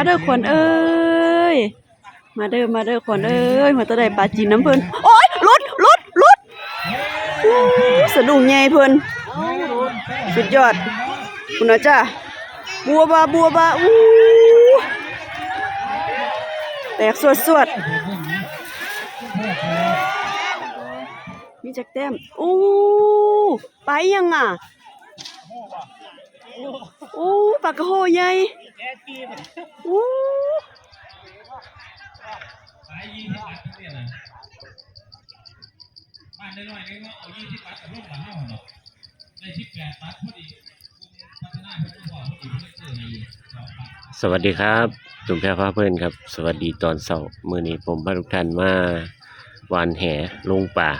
าเด้อขวัญเอ้ย มาเด้อมาเด้อขวัญเอ้ยมาตะได้ปลาจีนน้ำเพิ่นโอ๊ยลุดลุดลุดสะดุ้งใหญ่เพิ่นสุดยอดคุณนะจ้าบัวบาบัวบาอู้แตกสวดสวดมีจักแต้มอู้ไปยังอะอู้ปลากระโหใหญ่ อู้ขายยี่สิบบาทเนี่ยนะบ้านน้อยๆนี่ก็เอายี่สิบบาทกับลูกหลานเอาเนาะได้สิบแปดบาทพอดีพัฒนาเพื่อนพ่อพอดีเพื่อนเจอในสองบาท สวัสดีครับ จุ่มแพรฟ้าเพื่อนครับ สวัสดีตอนเสาร์มื้อนี้ผมพาทุกท่านมาวานแหลงป่า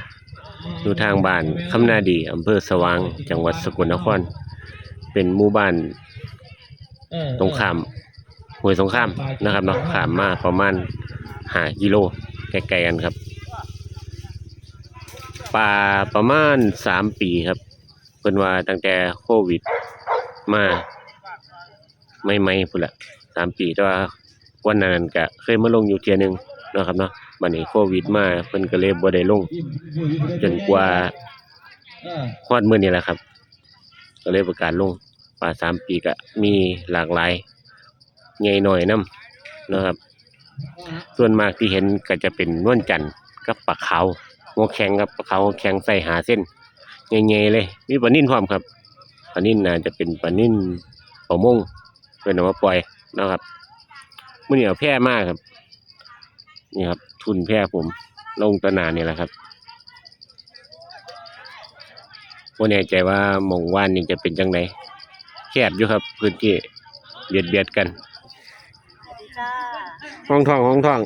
อยู่ทางบ้านคำนาดีอำเภอสว่าง จังหวัดสกลนคร เป็นหมู่บ้าน ตรงข้ามห้วยสงข้ามนะครับเนาะข้ามมาประมาณห้ากิโลใกลๆกันครับป่าประมาณสามปีครับเพิ่นว่าตั้งแต่โควิดมาไม่ไม่พุ่นละสามปีแต่ว่าวันนั้นก็เคยมาลงอยู่เทียหนึงนะครับเนาะบัดนี้โควิดมาเพิ่นก็เลยบ่ได้ลงจนกว่าฮอดมื้อนี้แหละครับ ก็เลยประกาศลง ว่าสามปีก็มีหลากหลายใหญ่น้อยนํนะครับ ส่วนมากที่เห็นก็จะเป็นนวลจันทร์กับปลาขาวหัวแข็งกับปลาขาวหัวแข็งใส่หาเส้นใหญ่ๆเลย มีปลานิ่นพร้อมครับปลานิ่นน่าจะเป็นปลานิ่นปลามงเพิ่นเอามาปล่อยนะครับมื้อนี้เอาแพร่มากครับ นี่ครับ ทุนแพร่ผมลงตะนานนี่แหละครับบ่แน่ใจว่าหม่องว่านนี่จะเป็นจังได แคบอยู่ครับพื้นที่เบียดเบียดกันจ้าห้องทองห้องทอง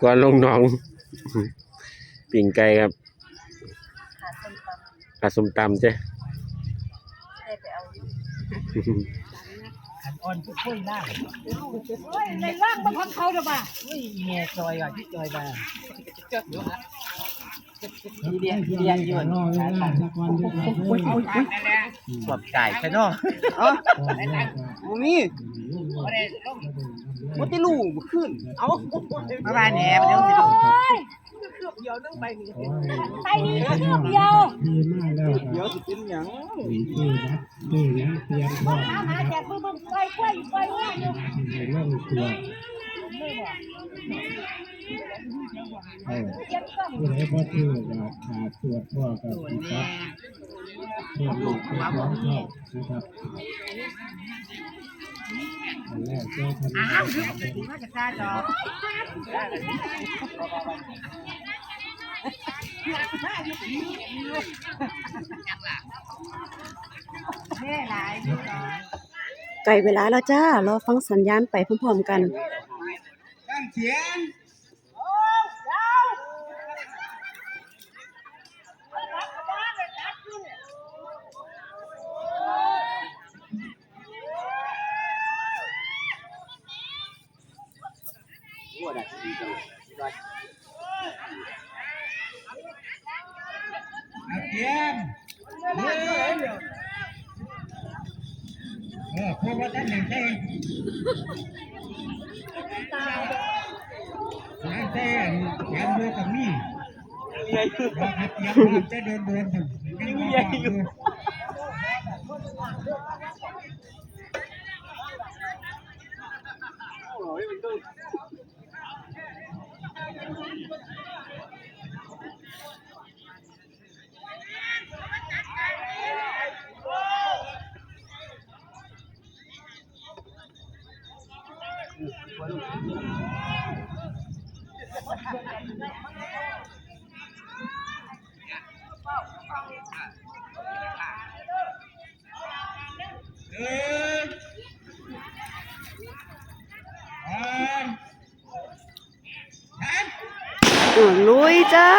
ก่อนลงหน้องปิ่งไก่ครับขาส้มตำผัดส้มตำเจ้ได้ไปเอาอ่อนค่อยล่างในร่างมันพังเขาเด้อบ่าเฮ้ยแง่จอยอะที่จอยมาทีเดียนทีเดียนยวน สวบไก่ใช่เนาะอ๋อบ่มีบ่ติลูบ่ขึ้นเอามาบ้านแหนมันยังสิดูไปนี่ก็เที่ยวเดียวเดี๋ยวสิกินหยังเอาหาแต่เบิ่งๆปล่อยกล้วยปล่อยว่าอยู่ เออผู้ใดบ่ถือก็ขาดตรวจพ่อกับสิครับเรียนรู้เรียนรู้พ่อนะครับอันแรกเจ้าพันธุ์มาจากตาจอกแม่หลายอยู่จอยไก่เวลาแล้วจ้ารอฟังสัญญาณไปพร้อมๆกันเตรียมเฮ้ยเออเพราะว่าท่านหนึ่งใช่ ท่านใช่ยังดูกับมีบอกให้เตรียมพร้อมจะเดินเดินถึงยังใหญ่อยู่ เดินอ่านทัน อ่า ลุยจ้า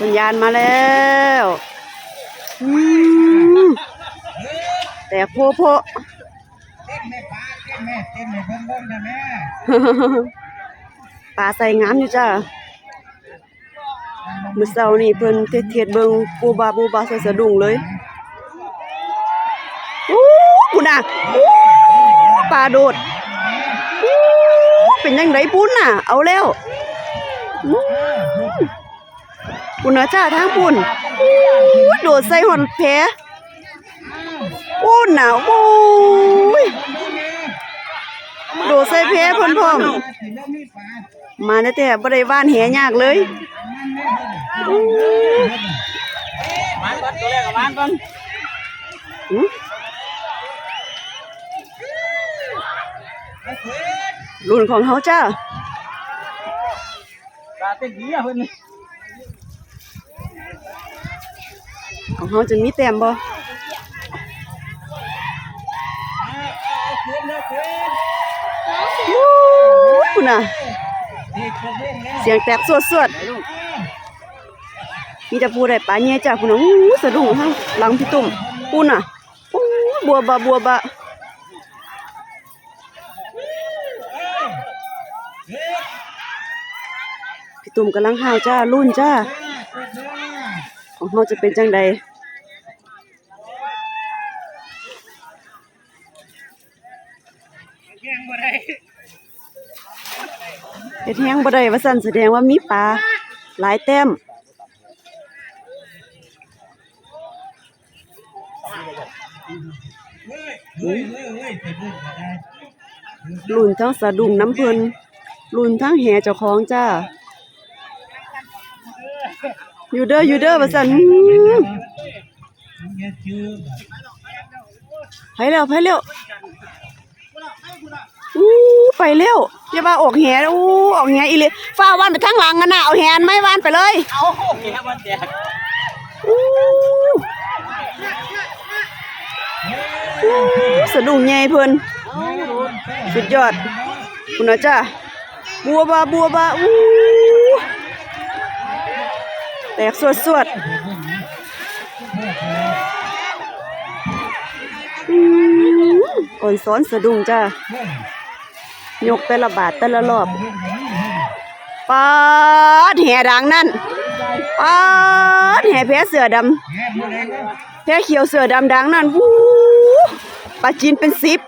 สัญญาณมาแล้วแต่โพโพเต้นแม่ปลาเต้นแม่เต้นแม่ ปลาใส่งามอยู่จ้าเมื้อเช้านี่เพิ่นเทศเทียดเบิ่งปูบาปูบาใส่สะดุ้งเลยอู้กูน่ะอู้ปลาโดดเป็นยังไงปุ้นน่ะ เอาแล้วอื้อปุ้นนะจ้าทางปุ้นโดดใส่หอนแผลปุ้นน่ะโอ้ย โดดใส่แผลเพิ่นพร้อม มาแต่แต่บ่ได้ว่านแหยากเลยอู้มันก่อนตัวแรกกับมันก่อนหูรุ่นของเขาจ้าตาเต็มดีอะเพิ่นของเขาจะมีแต้มบ่วู้ คุณน่ะ เสียงแตกสวดสวดมีแต่ปูได้ปลาเงี้ยจ้าคุณน่ะอู้สะดุ้งทั้งหลังพี่ตุ่มปูน่ะอู้บัวบะบัวบะพี่ตุ่มกำลังหาวจ้ารุ่นจ้าของเขาจะเป็นจังใด บ่ได้ว่าซั่นแสดงว่ามีปลาหลายแต้มลุ่นทั้งสะดุ้งน้ำเพิ่นลุ่นทั้งแหเจ้าของจ้า อยู่เด้ออยู่เด้อว่าซั่นอื้อไปแล้วไปแล้วอู้ ไปแล้วอย่าว่าออกแหอู้ออกแหอีหลีฟ้าว่านไปทางหลังกันนะเอาแหนไม้ว่านไปเลยเอาแกมันแตกอู้สะดุ้งใหญ่เพิ่นสุดยอดคุณนะจ้าบัวบาบัวบาอู้แตกสวดสวดอืมก่อนสอนสะดุ้งจ้า ยกแต่ละบาทแต่ละรอบปาดแห่ดังนั่นปาดแห่แพ้เสือดำแพ้เขียวเสือดำดังนั่นวู้ปลาจีนเป็นสิบ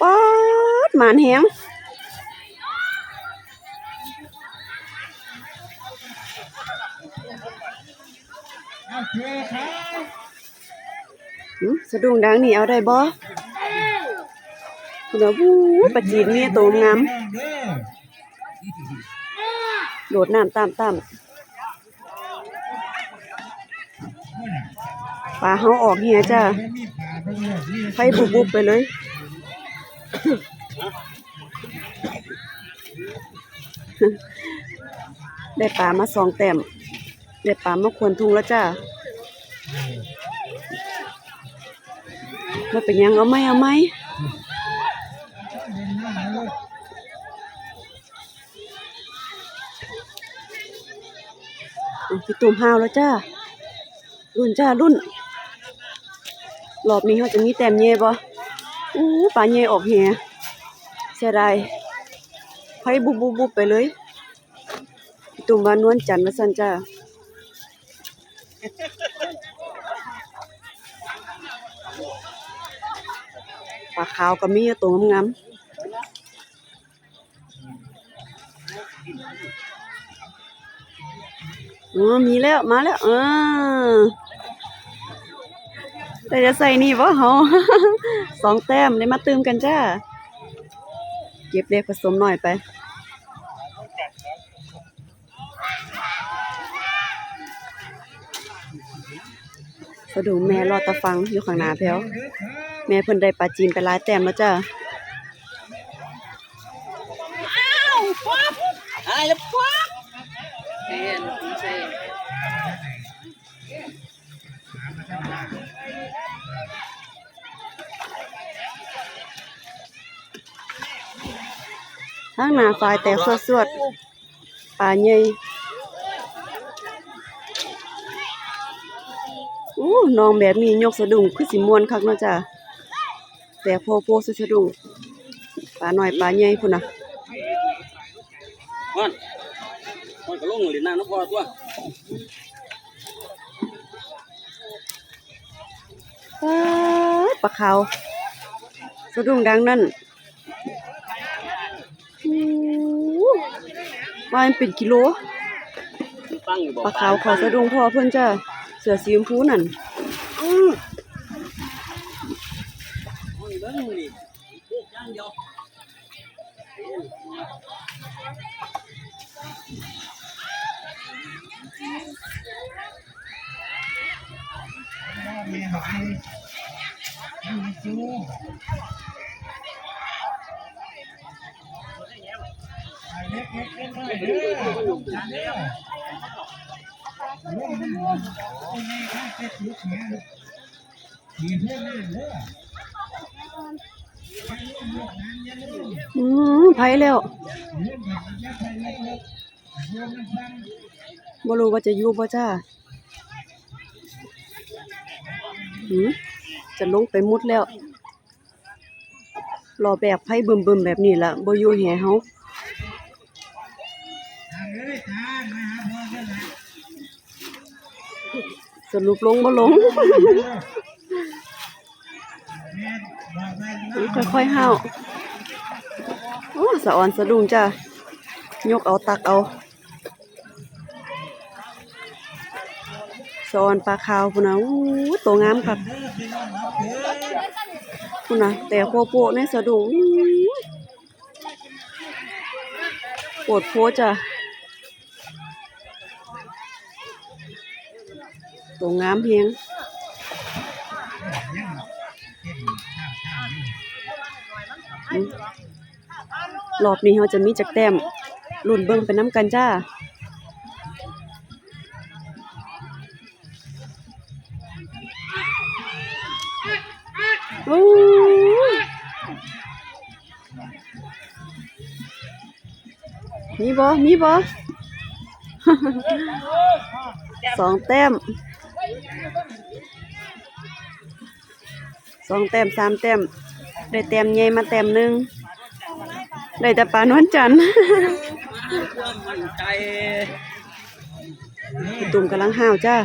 ปาดหมานแหงหึสะดุ้งดังนี่เอาได้บ่ คุณเอาวู้ปลาจีนเนี่ยโตงามโดดน้ำตามตามปลาเขาออกเฮียจ้าไฟบุบบุบไปเลยได้ปลามาสองแต้มได้ปลามาควรทุงแล้วจ้ามาเป็นยังเอาไหมเอาไหม พี่ตุ่มห้าวแล้วจ้ารุ่นจ้ารุ่นรอบนี้เขาจะมีแต้มเย่บ่อู้ปลาเย่ออกแหเสียดายไฟบุบบุบบุบไปเลย ตุ่มวานวลจันทร์ว่าซั่นจ้าปลาขาวก็มีตัวงามๆ อ๋อมีแล้วมาแล้วอ่าแต่จะใส่นี่บ่เฮาสองแต้มได้มาตืมกันจ้า เก็บเล็กผสมหน่อยไปสะดุงแม่รอตะฟังอยู่ข้างหน้าแพ้ว แม่เพิ่นได้ปลาจีนไปหลายแต้มแล้วจ้า อะไรแล้วป๊าเอ็นใช่ ทางหน้าฝ่ายแตกสวดๆปลาใหญ่อู้น้องแบบนี้ยกสะดุ้งคือสิม่วนคักเนาะจ้ะแต่โพโพสสะดุ้งปลาน้อยปลาใหญ่พุ่นน่ะมันมันก็ลงเลยน้ำน้ำพอตัวปาดปลาขาวะดุ้งดังนั่นโอ้ ว่ามันเป็นกิโลฟังอยู่บ่ปลาขาวเขาสะดุ้งพ่อเพิ่นจ้าเสือสีชมพูนั่นเบิ่งมื้อนี้พวกอย่างเดียวมีหอยมีจูเล็กเล็กเล็กน้ อืมไผแล้วบ่รู้ว่าจะอยู่บ่จ้าหืมจะลงไปมุดแล้วรอแบบไผ่บึมๆแบบนี้ล่ะบ่อยู่แห่เฮา สรุปลงบ่ลงค่อยๆห้าวโอ้สะออนสะดุ้งจ้ะยกเอาตักเอาสะออนปลาขาวพุ่นน่ะอู้ตัวงามคักพุ่นนะแต่โคโปะในสะดุ้งปวดโพจ้ะ ตัวงามเพียงอืมรอบนี้เราจะมีจักแต้มรุ่นเบิ่งไปน้ำกันจ้าโอ้ยมีบ่มีบ่สองแต้ม สองแต้มสามแต้มได้แต้มใหญ่มาแต้มหนึ่งได้แต่ปลานวลจันทร์ความมั่นใจพี่ตุ่มกำลังห้าวจ้า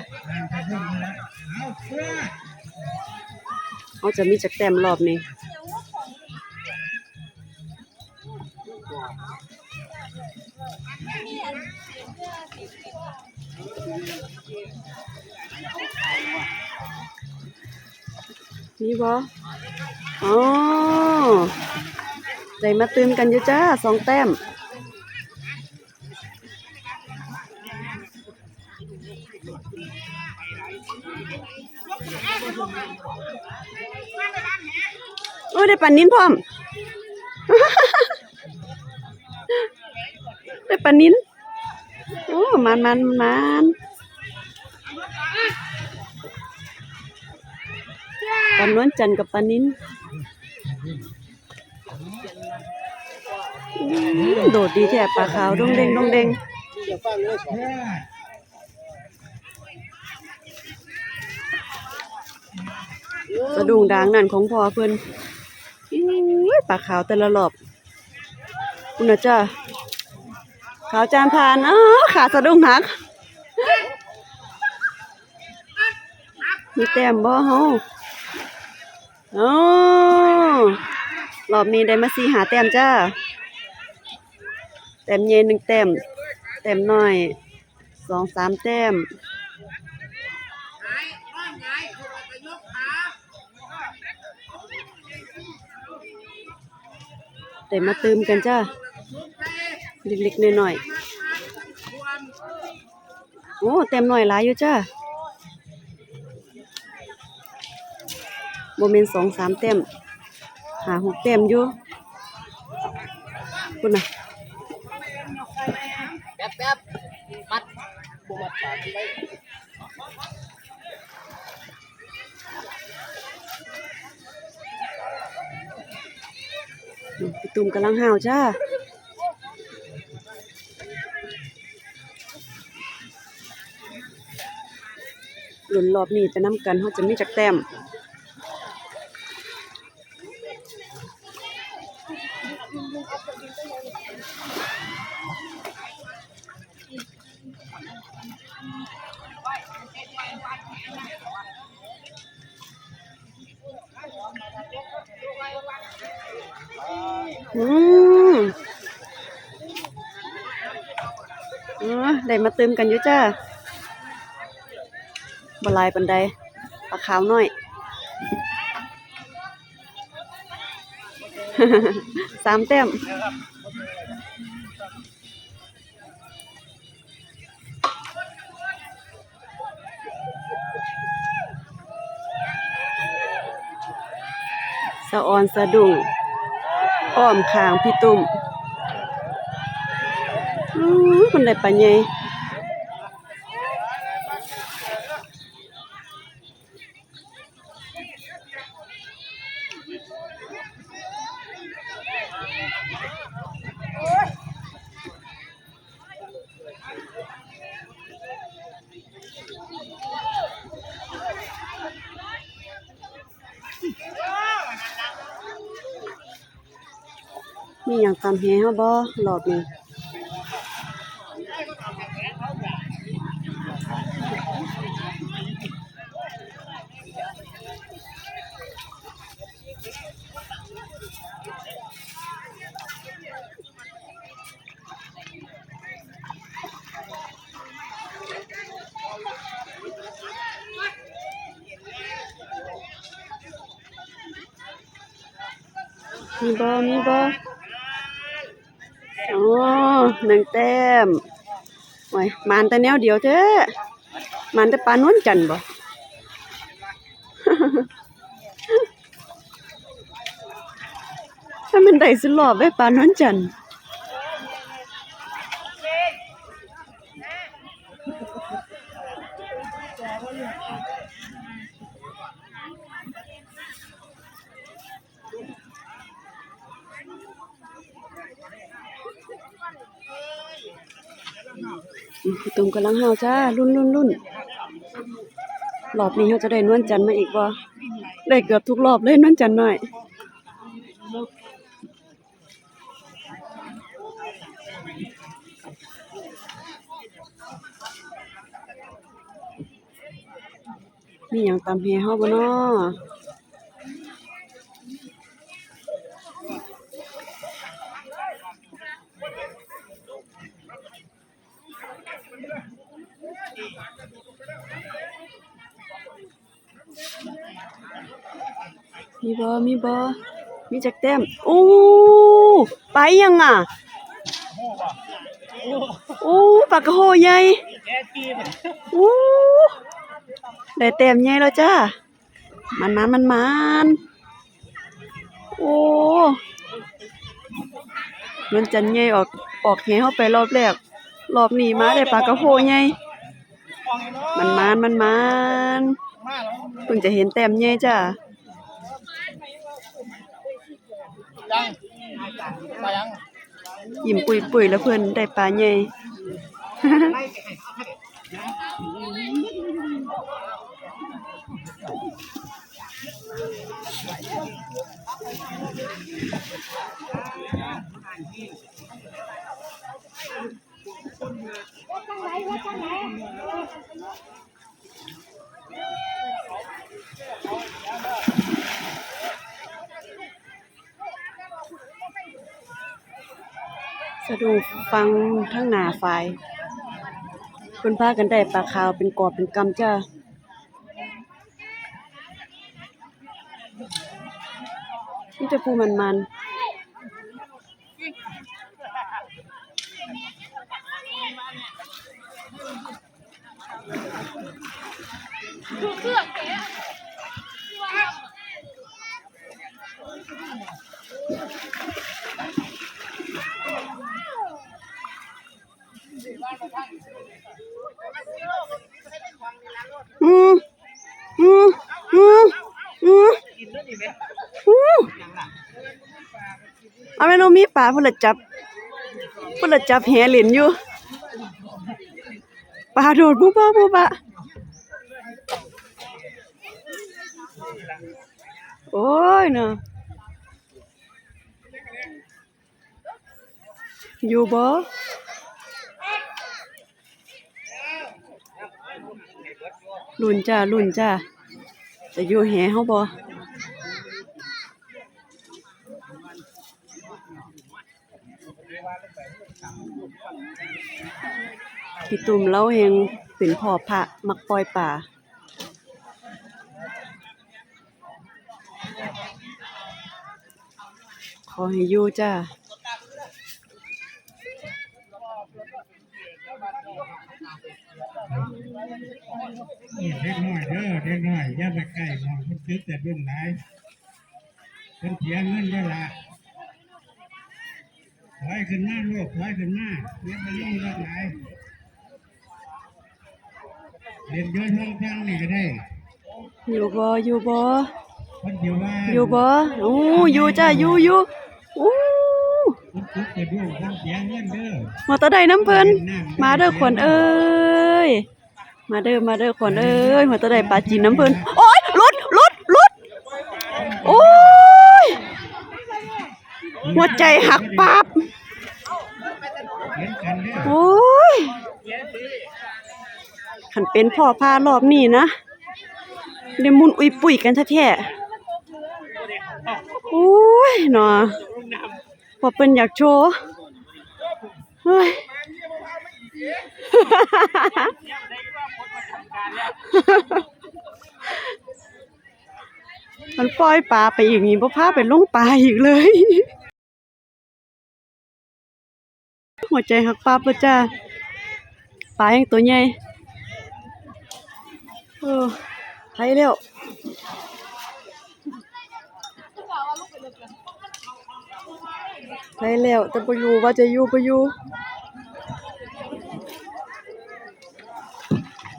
เขาจะมีจักแต้มรอบนี้ มีบ่อ๋อได้มาตื่มกันอยู่จ้าสองแต้มโอ้ได้ปันนินพร้อม ได้ปันนินโอ้มันมันมัน ปันนวลจันกับปันนินอื้อโดดดีแท้ปลาขาวดงเด้งดงเด้งสะดุ้งดังนั่นของพ่อเพิ่อุ้ยปลาขาวแต่ละรอบคุณนะจ้าขาวจานพานอ้อขาสะดุ้งหัก มีแต้มบ่เฮา อ๋อรอบนี้ได้มาสี่หาแต้มจ้า แต้มเย็นหนึ่งแต้ม แต้มน้อยสองสามแต้มแต่มาเติมกันจ้าเล็กๆน้อยๆโอ้เต็มหน่อยหลายอยู่จ้า โมเมนสองสามเต็มหาหกเต็มอยู่คุณน่ะแป๊บแป๊บมัดบ่มัดปากไว้อืมพี่ตุ่มกำลังห่าวจ้าหลุนรอบนี้ไปน้ำกันเขาจะมีจักแต้ม อืมอ๋อได้มาเตืมกันอยู่จ้าบลายปันใดปลาขาวน้อย สามแต้มสะออนสะดุ้ง อ้อมคางพี่ตุ้มอื้มันได้ปลาใหญ่ มีหยังตามแฮเฮาบ่รอบนี้มีบ่มีบ่อ๋อหนึ่งแต้มโอยมานแต่แนวเดียวเถอะมานแต่ปลานวนจันบ่ถ้ามันได้สลอบไว้ปลานวนจันทร์ กำลังเฮาจ้ารุ่นรุ่นรุ่นรอบนี้เฮาจะได้นวลจันทร์มาอีกบ่ได้เกือบทุกรอบเลยนวลจันทร์น้อยมีหยังตามแฮเฮาบ่น้อ มีบ่มีบ่มีจักแต้มโอ้ไปยังอะโอ้ปลากระโหใหญ่โอ้ได้เต็มใหญ่แล้วจ้ามันมันมันมันโอ้มันจันใหญ่ออกออกแหเข้าไปรอบแรกรอบนี้มาได้ปลากระโพใหญ่ มันมันมันมันเพิ่งจะเห็นแต้มใหญ่จ้ายิ้มปุยปุยๆแล้วเพื่อนได้ปลาใหญ่ สะดุ้งฟังทั้งหนาฝ่ายเพิ่นพากันได้ปลาขาวเป็นกอบเป็นกำจ้านี่จะพูมันมันอืมอืมอืมอืมอืม เอาไม่รู้มีปลาพิ่นละจับพิ่นละจับแหเหรียญอยู่ปลาโดดปุ๊บปะปุ๊บะโอ้ยเนาะอยู่บ่ลุ่นจ้าลุ่นจ้าจะอยู่แหเฮาบ่ พี่ตุ่มเล่าเฮงเป็นพ่อพระมักปล่อยป่าขอให้อยู่จ้าเด็กน้อยเด้อเด็กน้อยย่าไปใกล้มองมันซื้อแต่รุ่นไหนเป็นเสียเงินได้ละ ถอยขึ้นมาลูกถอยขึ้นมาเรียนไปยุ่งเรื่องไหนเรียนเยอะท่องแท่งนี่ก็ได้อยู่บ่อยู่บ่คนเดียวว่าอยู่บ่โอ้อยู่จ้าอยู่อยู่อู้คนทุกข์แต่ด้วยคนเสียเงินเด้อมาตะไดน้ำเพิ่นมาเด้อขวัญเอ้ยมาเด้อมาเด้อขวัญเอ้ยมาตะไดปลาจีนน้ำเพิ่นโอ้ยหลุดหลุดหลุดโอ้ยหัวใจหักปับเห็นกันเด้อ โอ้ยขันเป็นพ่อพารอบนี้นะเดมุนอุยปุ๋ยกันแท้ๆโอ้ยเนาะพอเป็นอยากโชว์เฮ้ยมันปล่อยปลาไปอีกนี่บ่อพาไปลงปลาอีกเลย หัวใจหักปลาปะจ้าปลายังตัวใหญ่เออไปแล้วไปแล้วแต่บ่อยู่ว่าจะอยู่บ่อยู่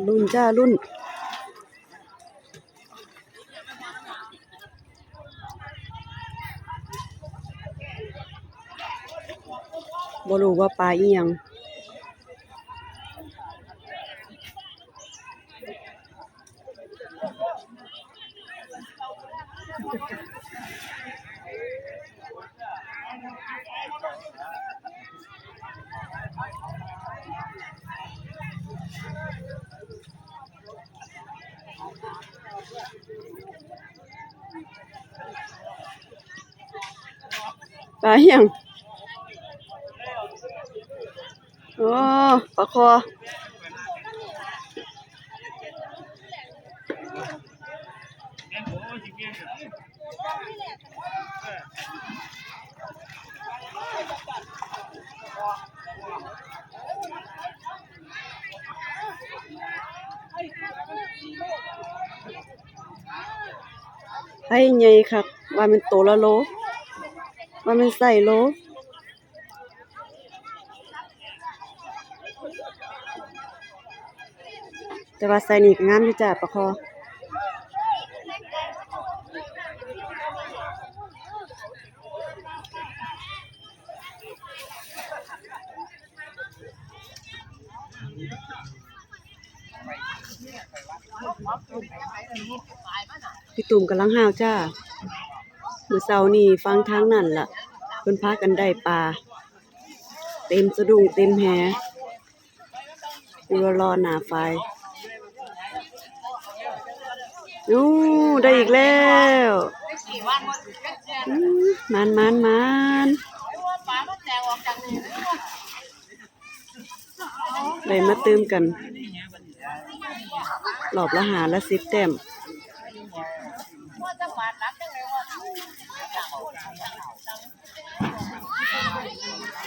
รุ่นจ้ารุ่น บ่รู้ว่าปลาอีหยังปลาอีหยังโอ้ ปลาคอให้ใหญ่ครับว่ามันโตละโลว่ามันใส่โล แต่ว่าใส่นี่ก็งามอยู่จ้ะปลาคอพี่ตุ่มกำลังห้าวจ้าเมื้อเช้านี่ฟังทางนั่นล่ะเพิ่นพากันได้ปลา เต็มสะดุ้งเต็มแหอยู่รอหน้าไฟ นู้ได้อีกแล้วมันมันมันได้มาเติมกัน หลอบละหาละสิบแต้ม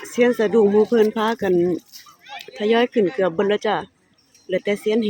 เสียนสะดุ้งมูเพิ่นพากัน ทยอยขึ้นเกือบเบิดแล้วจ้ะเหลือแต่เสียนแห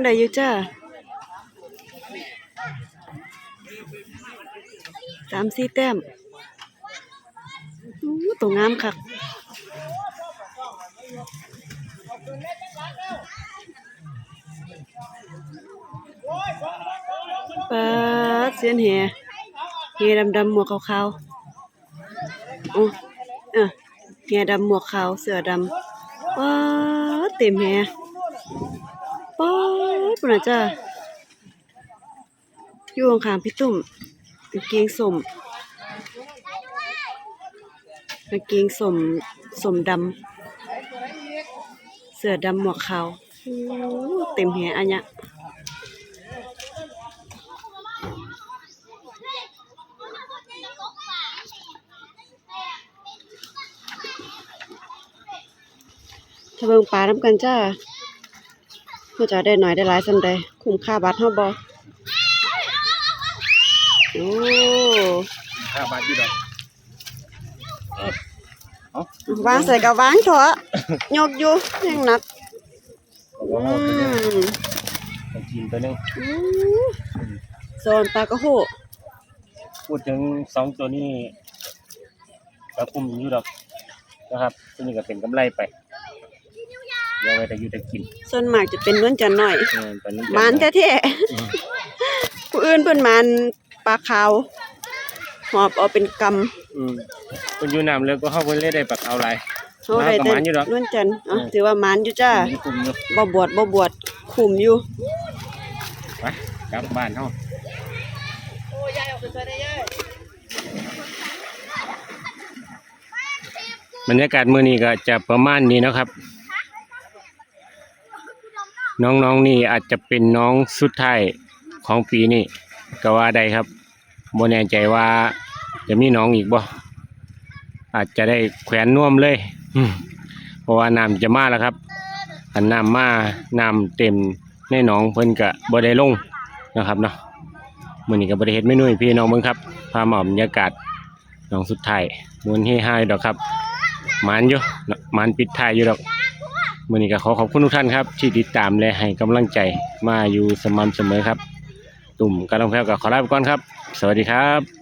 ยังได้อยู่จ้าสามสี่แต้มตัวงามคักปาดเสียนแหแหดำๆหมวกขาวๆโอ้เออแหดำหมวกขาว เสือดำปาดเต็มแหป๊อดปุ่ นนะจ้าอยู่ข้างพี่ตุ่มกางเกงสมกางเกงสมสมดำเสื้อดำหมวกขาวเต็มแหอันเนี้ยถ้าเบิ่งปลาน้ำกันจ้า เพื่อจะได้หน่อยได้หลายสันใดคุ้มค่าบัตรเฮาบ่โอ้ห้าบาทอยู่ดอกวางใส่กับวางเถอะยกอยู่ยังหนักอืมต้องกินตัวหนึงอืมโซนปลากระโหพูดถึงสองตัวนี้ก็คุ้มอยู่ดอกนะครับตัวนี้ก็เป็นกำไรไป เดี๋ยวไว้แต่อยู่แต่กินส่วนมากจะเป็นนวลจันทร์หน่อยเออตอนนี้หมานแท้ๆผู้อื่นเพิ่นหมานปลาขาวหอบเอาเป็นกำอืมเพิ่นอยู่น้ำเลิกก็เฮาเพิ่นเลยได้ปักเอาหลายเฮาได้หมานก็แต่หมานอยู่ดอก นวลจันทร์เอ้าอืมถือว่าหมานอยู่จ้ามีคุ้มอยู่บ่บวชบ่บวชคุ้มอยู่ ไปกลับบ้านเฮาบรรยากาศมื้อนี้ก็จะประมาณนี้เนาะครับ น้องๆนี่อาจจะเป็นน้องสุดท้ายของปีนี้ก็ว่าได้ครับบ่แน่ใจว่าจะมีน้องอีกบ่อาจจะได้แขวนน่วมเลยอืมเพราะว่าน้ำจะมาแล้วครับอันน้ำมาน้ำเต็มในหนองเพิ่นก็บ่ได้ลงนะครับเนาะมื้อนี้ก็บ่ได้เฮ็ดเมนูให้พี่น้องเบิ่งครับพามาเอาบรรยากาศน้องสุดท้ายมวนเฮฮาอยู่ดอกครับหมานอยู่เนาะหมานปิดท้ายอยู่ดอก มื่อนี้ก็ขอขอบคุณทุกท่านครับ ที่ติดตามและให้กำลังใจมาอยู่สม่ำเสมอครับ ตุ่มกระลองแพ้วกับขอลาไปก่อนครับ สวัสดีครับ